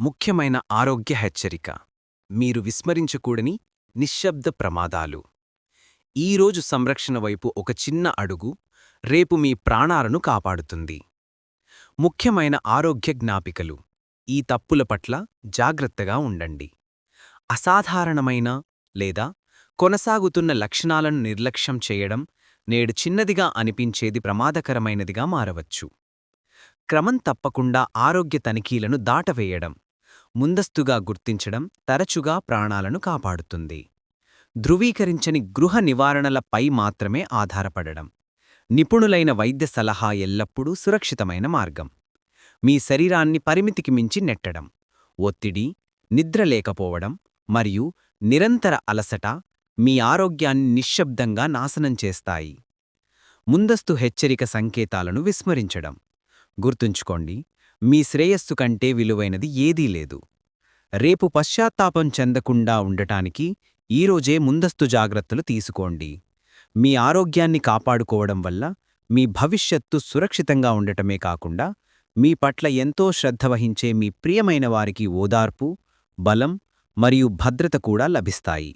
ముఖ్యమైన ఆరోగ్య హెచ్చరిక. మీరు విస్మరించకూడని నిశ్శబ్ద ప్రమాదాలు. ఈరోజు సంరక్షణ వైపు ఒక చిన్న అడుగు రేపు మీ ప్రాణాలను కాపాడుతుంది. ముఖ్యమైన ఆరోగ్య జ్ఞాపికలు. ఈ తప్పుల పట్ల జాగ్రత్తగా ఉండండి. అసాధారణమైన లేదా కొనసాగుతున్న లక్షణాలను నిర్లక్ష్యం చేయడం నేడు చిన్నదిగా అనిపించేది ప్రమాదకరమైనదిగా మారవచ్చు. క్రమం తప్పకుండా ఆరోగ్య తనిఖీలను దాటవేయడం. ముందస్తుగా గుర్తించడం తరచుగా ప్రాణాలను కాపాడుతుంది. ధృవీకరించని గృహ నివారణలపై మాత్రమే ఆధారపడడం. నిపుణులైన వైద్య సలహా ఎల్లప్పుడూ సురక్షితమైన మార్గం. మీ శరీరాన్ని పరిమితికి మించి నెట్టడం. ఒత్తిడి నిద్ర లేకపోవడం మరియు నిరంతర అలసట మీ ఆరోగ్యాన్ని నిశ్శబ్దంగా నాశనం చేస్తాయి. ముందస్తు హెచ్చరిక సంకేతాలను విస్మరించడం. గుర్తుంచుకోండి మీ శ్రేయస్సు కంటే విలువైనది ఏదీ లేదు. రేపు పశ్చాత్తాపం చెందకుండా ఉండటానికి ఈరోజే ముందస్తు జాగ్రత్తలు తీసుకోండి. మీ ఆరోగ్యాన్ని కాపాడుకోవడం వల్ల మీ భవిష్యత్తు సురక్షితంగా ఉండటమే కాకుండా మీ పట్ల ఎంతో శ్రద్ధ వహించే మీ ప్రియమైన వారికి ఓదార్పు బలం మరియు భద్రత కూడా లభిస్తాయి.